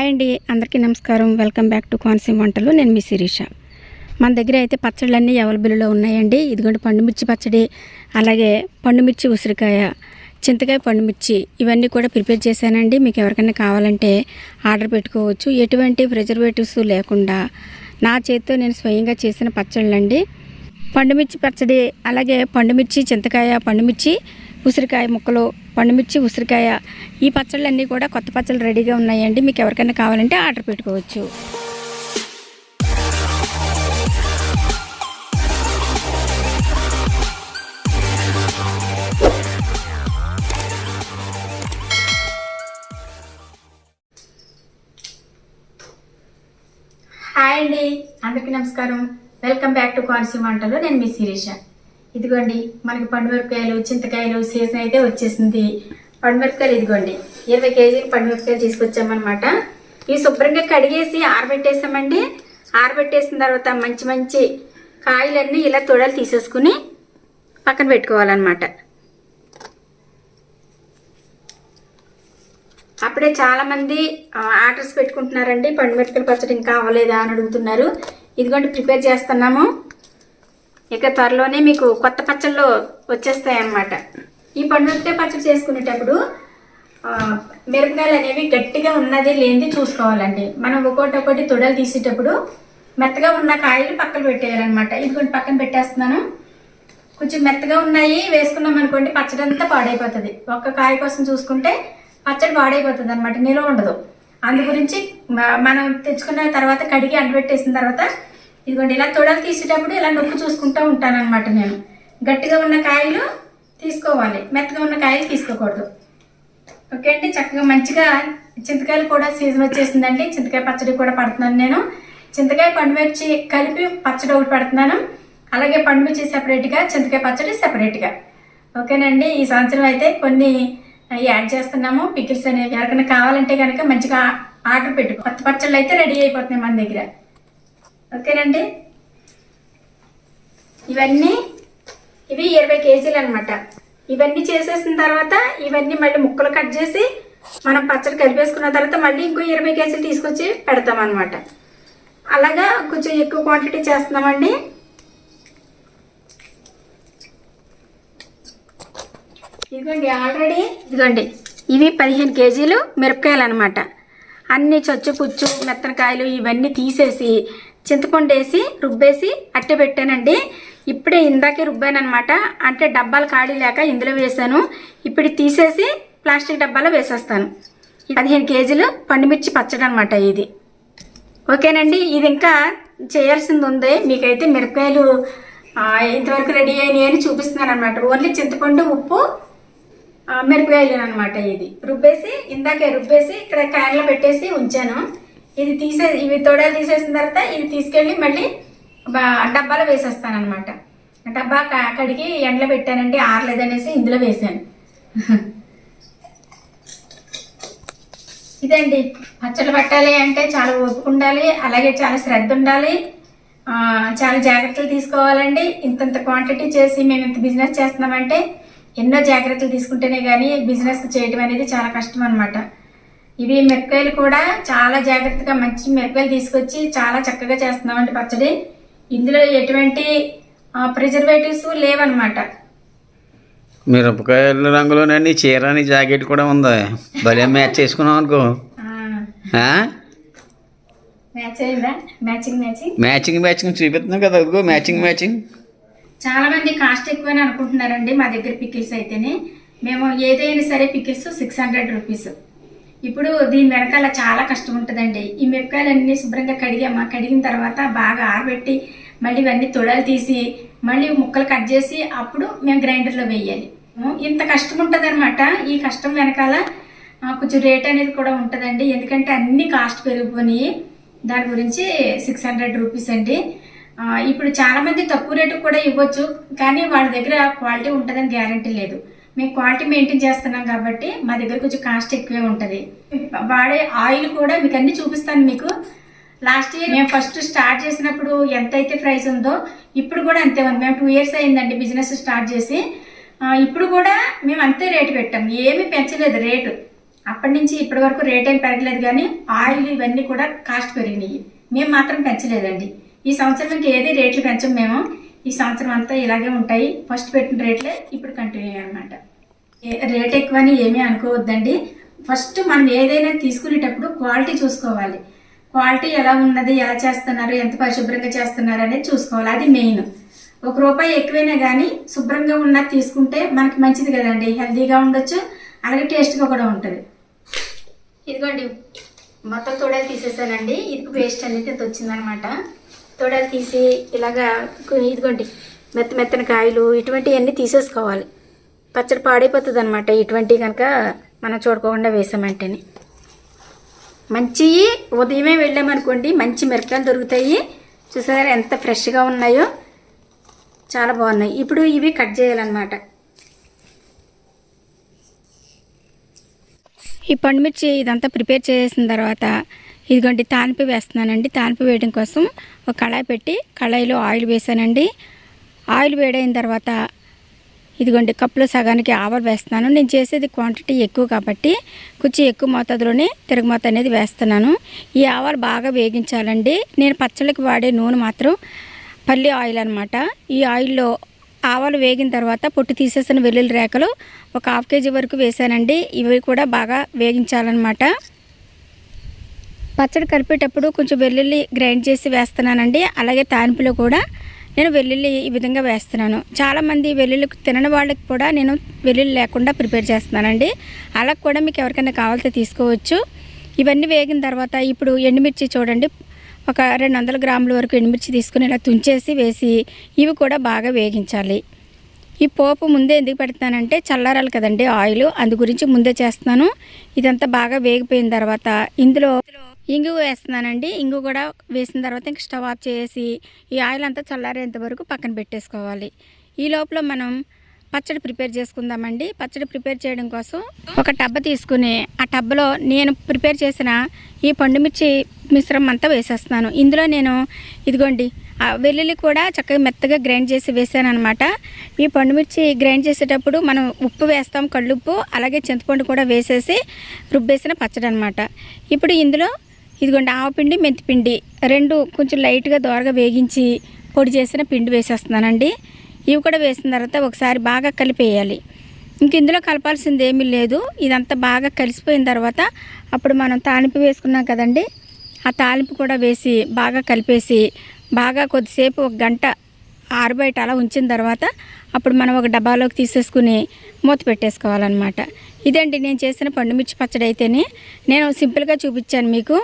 Hi అండి అందరికీ నమస్కారం. వెల్కమ్ బ్యాక్ టు కోనసీమ వంటలు. నేను మీ శిరీష. మన దగ్గర అయితే పచ్చళ్ళన్నీ అవైలబుల్లో ఉన్నాయండి. ఇదిగోండి పండుమిర్చి పచ్చడి అలాగే పండుమిర్చి ఉసిరికాయ చింతకాయ పండుమిర్చి ఇవన్నీ కూడా ప్రిపేర్ చేశానండి. మీకు ఎవరికైనా కావాలంటే ఆర్డర్ పెట్టుకోవచ్చు. ఎటువంటి ప్రిజర్వేటివ్స్ లేకుండా నా చేతితో నేను స్వయంగా చేసిన పచ్చళ్ళండి. పండుమిర్చి పచ్చడి అలాగే పండుమిర్చి చింతకాయ పండుమిర్చి ఉసిరికాయ ముక్కలు పండుమిర్చి ఉసిరికాయ ఈ పచ్చళ్ళన్నీ కూడా కొత్త పచ్చళ్ళు రెడీగా ఉన్నాయండి. మీకు ఎవరికైనా కావాలంటే ఆర్డర్ పెట్టుకోవచ్చు. హాయ్ అండి. అందరికీ నమస్కారం. వెల్కమ్ బ్యాక్ టు కోనసీమ వంటలు. నేను మీ శిరీష. ఇదిగోండి మనకి పండుమిరపకాయలు చింతకాయలు సీజన్ అయితే వచ్చేసింది. పండుమిరపకాయలు ఇదిగోండి ఇరవై కేజీలు పండుమిరపకాయలు తీసుకొచ్చామన్నమాట. ఇవి శుభ్రంగా కడిగేసి ఆరబెట్టేసామండి. ఆరబెట్టేసిన తర్వాత మంచి మంచి కాయలన్నీ ఇలా తొడలు తీసేసుకుని పక్కన పెట్టుకోవాలన్నమాట. అప్పుడే చాలామంది ఆర్డర్స్ పెట్టుకుంటున్నారండి పండుమిరపకాయలు పచ్చడి ఇంకా అవ్వలేదా అని అడుగుతున్నారు. ఇదిగోండి ప్రిపేర్ చేస్తున్నాము. ఇక త్వరలోనే మీకు కొత్త పచ్చళ్ళు వచ్చేస్తాయి అన్నమాట ఈ పండుమిరపకాయ పచ్చడి చేసుకునేటప్పుడు మిరపకాయలు అనేవి గట్టిగా ఉన్నది లేనిది చూసుకోవాలండి. మనం ఒక్కోటి ఒకటి తొడలు తీసేటప్పుడు మెత్తగా ఉన్న కాయలు పక్కన పెట్టేయాలన్నమాట. ఇదిగోండి పక్కన పెట్టేస్తున్నాను. కొంచెం మెత్తగా ఉన్నాయి వేసుకున్నాం అనుకోండి పచ్చడి అంతా పాడైపోతుంది. ఒక్క కాయ కోసం చూసుకుంటే పచ్చడి పాడైపోతుంది అనమాట నిల్వ ఉండదు. అందు గురించి మనం తెచ్చుకున్న తర్వాత కడిగి అంటబెట్టేసిన తర్వాత ఇదిగోండి ఇలా తొడలు తీసేటప్పుడు ఇలా నొక్కు చూసుకుంటూ ఉంటానన్నమాట నేను. గట్టిగా ఉన్న కాయలు తీసుకోవాలి. మెత్తగా ఉన్న కాయలు తీసుకోకూడదు. ఓకే అండి చక్కగా మంచిగా చింతకాయలు కూడా సీజన్ వచ్చేసిందండి. చింతకాయ పచ్చడి కూడా పడుతున్నాను నేను. చింతకాయ పండుమిర్చి కలిపి పచ్చడి ఒకటి పెడుతున్నాను. అలాగే పండుమిర్చి సెపరేట్గా చింతకాయ పచ్చడి సెపరేట్గా ఓకేనండి ఈ సంవత్సరం అయితే కొన్ని యాడ్ చేస్తున్నాము. పికిల్స్ అనేవి ఎవరికైనా కావాలంటే కనుక మంచిగా ఆర్డర్ పెట్టుకో కొత్త పచ్చళ్ళు అయితే రెడీ అయిపోతున్నాయి మన దగ్గర. ఓకేనండి? ఇవన్నీ ఇవి ఇరవై కేజీలు అనమాట ఇవన్నీ చేసేసిన తర్వాత ఇవన్నీ మళ్ళీ ముక్కలు కట్ చేసి మనం పచ్చడి కలిపేసుకున్న తర్వాత మళ్ళీ ఇంకో ఇరవై కేజీలు తీసుకొచ్చి పెడతాం అనమాట అలాగా కొంచెం ఎక్కువ క్వాంటిటీ చేస్తున్నామండి. ఇదిగోండి ఆల్రెడీ ఇదిగోండి. ఇవి పదిహేను కేజీలు మిరపకాయలు అనమాట అన్ని చొచ్చు పుచ్చు మెత్తనకాయలు ఇవన్నీ తీసేసి చింతపండు వేసి రుబ్బేసి అట్టె పెట్టానండి. ఇప్పుడే ఇందాకే రుబ్బాను అనమాట అంటే డబ్బాలు ఖాళీ లేక ఇందులో వేసాను ఇప్పుడు తీసేసి ప్లాస్టిక్ డబ్బాలో వేసేస్తాను. పదిహేను కేజీలు పండుమిర్చి పచ్చడి అనమాట ఇది. ఓకేనండి ఇది ఇంకా చేయాల్సింది ఉంది మీకైతే మిరపకాయలు ఇంతవరకు రెడీ అయినాయి అని చూపిస్తున్నాను అనమాట ఓన్లీ చింతపండు ఉప్పు మిరపకాయలు అనమాట ఇది. రుబ్బేసి ఇందాకే రుబ్బేసి ఇక్కడ క్యాన్లో పెట్టేసి ఉంచాను. ఇది తీసే ఇవి తొడలు తీసేసిన తర్వాత ఇది తీసుకెళ్ళి మళ్ళీ డబ్బాలో వేసేస్తాను అనమాట డబ్బా అక్కడికి కడిగి ఎండలో పెట్టానండి ఆరలేదనేసి ఇందులో వేసాను. ఇదండి. పచ్చడి పట్టాలి అంటే చాలా ఓపిక ఉండాలి అలాగే చాలా శ్రద్ధ ఉండాలి. చాలా జాగ్రత్తలు తీసుకోవాలండి. ఇంతంత క్వాంటిటీ చేసి మేము ఇంత బిజినెస్ చేస్తున్నామంటే ఎన్నో జాగ్రత్తలు తీసుకుంటేనే కానీ బిజినెస్ చేయడం అనేది చాలా కష్టం అనమాట ఇవి మిరపకాయలు కూడా చాలా జాగ్రత్తగా మంచి మిరపకాయలు తీసుకొచ్చి చాలా చక్కగా చేస్తున్నామండి పచ్చడి. ఇందులో ఎటువంటి ప్రిజర్వేటివ్స్ లేవన్నమాట. మిరపకాయల రంగులోనండి చీరని జాకెట్ కూడా ఉంది. భలే మ్యాచ్ చేసుకున్నాం అనుకో. మ్యాచింగ్ మ్యాచింగ్ చూపిస్తున్నాం కదా అదిగో మ్యాచింగ్ మ్యాచింగ్ చాలా మంది కాస్ట్ ఎక్కువని అనుకుంటున్నారండి మా దగ్గర పికిల్స్ అయితేనే. మేము ఏదైనా సరే పికిల్స్ సిక్స్ హండ్రెడ్ రూపీస్ ఇప్పుడు దీని వెనకాల చాలా కష్టం ఉంటుందండి. ఈ మిరపకాయలన్నీ శుభ్రంగా కడిగామా కడిగిన తర్వాత బాగా ఆరబెట్టి మళ్ళీ ఇవన్నీ తొడలు తీసి మళ్ళీ ముక్కలు కట్ చేసి అప్పుడు మేము గ్రైండర్లో వేయాలి. ఇంత కష్టం ఉంటుంది ఈ కష్టం వెనకాల కొంచెం రేట్ అనేది కూడా ఉంటుందండి. ఎందుకంటే అన్ని కాస్ట్ పెరిగిపోయినాయి దాని గురించి సిక్స్ హండ్రెడ్ రూపీస్ అండి. ఇప్పుడు చాలామంది తక్కువ రేటు కూడా ఇవ్వచ్చు కానీ వాళ్ళ దగ్గర క్వాలిటీ ఉంటుందని గ్యారంటీ లేదు. మేము క్వాలిటీ మెయింటైన్ చేస్తున్నాం కాబట్టి మా దగ్గర కొంచెం కాస్ట్ ఎక్కువే ఉంటుంది. వాడే ఆయిల్ కూడా మీకు అన్ని చూపిస్తాను మీకు. లాస్ట్ ఇయర్ మేము ఫస్ట్ స్టార్ట్ చేసినప్పుడు ఎంత అయితే ప్రైస్ ఉందో ఇప్పుడు కూడా అంతే ఉంది. మేము టూ ఇయర్స్ అయిందండి బిజినెస్ స్టార్ట్ చేసి. ఇప్పుడు కూడా మేము అంతే రేటు పెట్టాం. ఏమీ పెంచలేదు రేటు అప్పటి నుంచి ఇప్పటి వరకు రేట్ ఏం పెరగలేదు కానీ ఆయిల్ ఇవన్నీ కూడా కాస్ట్ పెరిగినాయి. మేము మాత్రం పెంచలేదండి. ఈ సంవత్సరం ఇంకా ఏది రేట్లు పెంచం మేము. ఈ సంవత్సరం అంతా ఇలాగే ఉంటాయి. ఫస్ట్ పెట్టిన రేట్లే ఇప్పుడు కంటిన్యూ అనమాట రేట్ ఎక్కువని ఏమీ అనుకోవద్దండి. ఫస్ట్ మనం ఏదైనా తీసుకునేటప్పుడు క్వాలిటీ చూసుకోవాలి. క్వాలిటీ ఎలా ఉన్నది ఎలా చేస్తున్నారు ఎంత పరిశుభ్రంగా చేస్తున్నారు అనేది చూసుకోవాలి. అది మెయిన్. ఒక రూపాయి ఎక్కువైనా కానీ శుభ్రంగా ఉన్నది తీసుకుంటే మనకి మంచిది కదండి. హెల్తీగా ఉండొచ్చు అలాగే టేస్ట్గా కూడా ఉంటుంది. ఇదిగోండి. మొత్తం తోడలు తీసేసానండి. ఇది వేస్ట్ అనేది వచ్చిందనమాట తోడలు తీసి ఇలాగా ఇదిగోండి మెత్త మెత్తన కాయలు ఇటువంటివన్నీ తీసేసుకోవాలి. పచ్చడి పాడైపోతుంది అనమాట ఇటువంటివి కనుక మనం చూడకుండా వేసామంటేనే. మంచి ఉదయమే వెళ్ళామనుకోండి మంచి మిరపకాయలు దొరుకుతాయి. చూసారా ఎంత ఫ్రెష్గా ఉన్నాయో? చాలా బాగున్నాయి. ఇప్పుడు ఇవి కట్ చేయాలన్నమాట. ఈ పండుమిర్చి ఇదంతా ప్రిపేర్ చేసిన తర్వాత ఇదిగోండి తానిపి వేస్తున్నానండి. తానిపి వేయడం కోసం ఒక కళాయి పెట్టి కళాయిలో ఆయిల్ వేసానండి. ఆయిల్ వేడైన తర్వాత ఇదిగోండి కప్పులో సగానికి ఆవాలు వేస్తున్నాను. నేను చేసేది క్వాంటిటీ ఎక్కువ కాబట్టి కొంచెం ఎక్కువ మోతాదులోనే తిరగమోత అనేది వేస్తున్నాను. ఈ ఆవాలు బాగా వేగించాలండి. నేను పచ్చళ్ళకి వాడే నూనె మాత్రం పల్లి ఆయిల్ అనమాట ఈ ఆయిల్లో ఆవాలు వేగిన తర్వాత పొట్టు తీసేసిన వెల్లుల్లి రేఖలు ఒక హాఫ్ కేజీ వరకు వేసానండి. ఇవి కూడా బాగా వేగించాలన్నమాట. పచ్చడి కలిపేటప్పుడు కొంచెం వెల్లుల్లి గ్రైండ్ చేసి వేస్తున్నానండి. అలాగే తానిపులో కూడా నేను వెల్లుల్లి ఈ విధంగా వేస్తున్నాను. చాలామంది వెల్లుల్లి తినని వాళ్ళకి కూడా నేను వెల్లుల్లి లేకుండా ప్రిపేర్ చేస్తున్నానండి. అలా కూడా మీకు ఎవరికైనా కావాలితే తీసుకోవచ్చు. ఇవన్నీ వేగిన తర్వాత ఇప్పుడు ఎండుమిర్చి చూడండి. ఒక రెండు వందల గ్రాముల వరకు ఎండుమిర్చి తీసుకుని ఇలా తుంచేసి వేసి ఇవి కూడా బాగా వేగించాలి. ఈ పోపు ముందే ఎందుకు పెడతానంటే చల్లారాలి కదండి ఆయిల్. అందు గురించి ముందే చేస్తున్నాను. ఇదంతా బాగా వేగిపోయిన తర్వాత ఇందులో ఇంగు వేస్తున్నానండి. ఇంగు కూడా వేసిన తర్వాత ఇంక స్టవ్ ఆఫ్ చేసి ఈ ఆయిల్ అంతా చల్లారేంత వరకు పక్కన పెట్టేసుకోవాలి. ఈ లోపల మనం పచ్చడి ప్రిపేర్ చేసుకుందామండి. పచ్చడి ప్రిపేర్ చేయడం కోసం ఒక టబ్బ తీసుకుని ఆ టబ్లో నేను ప్రిపేర్ చేసిన ఈ పండుమిర్చి మిశ్రమం అంతా వేసేస్తున్నాను. ఇందులో నేను ఇదిగోండి ఆ వెల్లుల్లి కూడా చక్కగా మెత్తగా గ్రైండ్ చేసి వేసాను అనమాట ఈ పండుమిర్చి గ్రైండ్ చేసేటప్పుడు మనం ఉప్పు వేస్తాం కళ్ళుప్పు అలాగే చింతపండు కూడా వేసేసి రుబ్బేసిన పచ్చడి అనమాట ఇప్పుడు ఇందులో ఇదిగోండి ఆవపిండి మెంతిపిండి రెండు కొంచెం లైట్గా దోరగా వేగించి పొడి చేసిన పిండి వేసేస్తున్నానండి. ఇవి కూడా వేసిన తర్వాత ఒకసారి బాగా కలిపేయాలి. ఇంక ఇందులో కలపాల్సింది ఏమీ లేదు. ఇదంతా బాగా కలిసిపోయిన తర్వాత అప్పుడు మనం తాలింపు వేసుకున్నాం కదండి. ఆ తాలింపు కూడా వేసి బాగా కలిపేసి బాగా కొద్దిసేపు ఒక గంట ఆరుబయట అలా ఉంచిన తర్వాత అప్పుడు మనం ఒక డబ్బాలోకి తీసేసుకుని మూత పెట్టేసుకోవాలన్నమాట. ఇదండి నేను చేసిన పండుమిర్చి పచ్చడి అయితేనే నేను సింపుల్గా చూపించాను మీకు.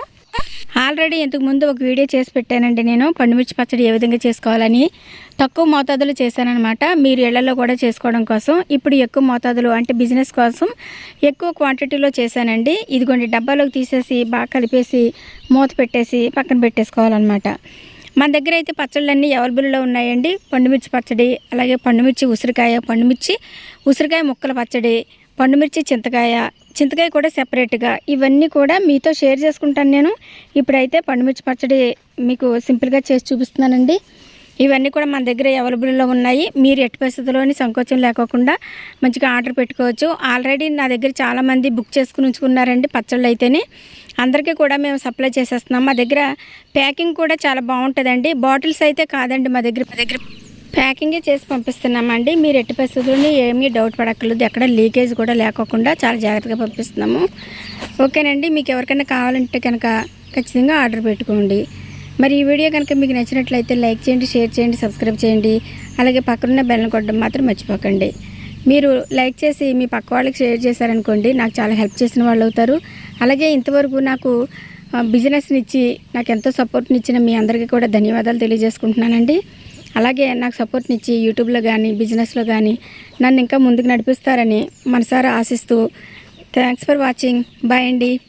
ఆల్రెడీ ఇంతకు ముందు ఒక వీడియో చేసి పెట్టానండి నేను. పండుమిర్చి పచ్చడి ఏ విధంగా చేసుకోవాలని. తక్కువ మోతాదులో చేశానమాట మీరు ఇళ్ళలో కూడా చేసుకోవడం కోసం. ఇప్పుడు ఎక్కువ మోతాదులో అంటే బిజినెస్ కోసం ఎక్కువ క్వాంటిటీలో చేశానండి. ఇదిగోండి డబ్బాలోకి తీసేసి బాగా కలిపేసి మూత పెట్టేసి పక్కన పెట్టేసుకోవాలన్నమాట. మన దగ్గర అయితే పచ్చళ్ళన్నీ అవైలబుల్లో ఉన్నాయండి. పండుమిర్చి పచ్చడి అలాగే పండుమిర్చి ఉసిరికాయ పండుమిర్చి ఉసిరికాయ ముక్కల పచ్చడి పండుమిర్చి చింతకాయ చింతకాయ కూడా సెపరేట్గా ఇవన్నీ కూడా మీతో షేర్ చేసుకుంటాను నేను. ఇప్పుడైతే పండుమిర్చి పచ్చడి మీకు సింపుల్గా చేసి చూపిస్తున్నానండి. ఇవన్నీ కూడా మన దగ్గర అవైలబుల్లో ఉన్నాయి. మీరు ఎట్టి పరిస్థితుల్లోని సంకోచం లేకోకుండా మంచిగా ఆర్డర్ పెట్టుకోవచ్చు. ఆల్రెడీ నా దగ్గర చాలామంది బుక్ చేసుకుని ఉంచుకున్నారండి పచ్చళ్ళు అయితేనే. అందరికీ కూడా మేము సప్లై చేసేస్తున్నాం. మా దగ్గర ప్యాకింగ్ కూడా చాలా బాగుంటుందండి. బాటిల్స్ అయితే కాదండి మా దగ్గర. మా దగ్గర ప్యాకింగే చేసి పంపిస్తున్నామండి. మీరు ఎట్టి పరిస్థితుల్లో ఏమీ డౌట్ పడక్కర్లేదు. ఎక్కడ లీకేజ్ కూడా లేకోకుండా చాలా జాగ్రత్తగా పంపిస్తున్నాము. ఓకేనండి. మీకు ఎవరికైనా కావాలంటే కనుక ఖచ్చితంగా ఆర్డర్ పెట్టుకోండి. మరి ఈ వీడియో కనుక మీకు నచ్చినట్లయితే లైక్ చేయండి షేర్ చేయండి సబ్స్క్రైబ్ చేయండి. అలాగే పక్కనున్న బెల్లం కొట్టడం మాత్రం మర్చిపోకండి. మీరు లైక్ చేసి మీ పక్క వాళ్ళకి షేర్ చేశారనుకోండి నాకు చాలా హెల్ప్ చేసిన వాళ్ళు అవుతారు. అలాగే ఇంతవరకు నాకు బిజినెస్ని ఇచ్చి నాకు ఎంతో సపోర్ట్ని ఇచ్చిన మీ అందరికీ కూడా ధన్యవాదాలు తెలియజేసుకుంటున్నానండి. అలాగే నాకు సపోర్ట్నిచ్చి యూట్యూబ్లో కానీ బిజినెస్లో కానీ నన్ను ఇంకా ముందుకు నడిపిస్తారని మనసారా ఆశిస్తూ. థ్యాంక్స్ ఫర్ వాచింగ్ బాయ్ అండి.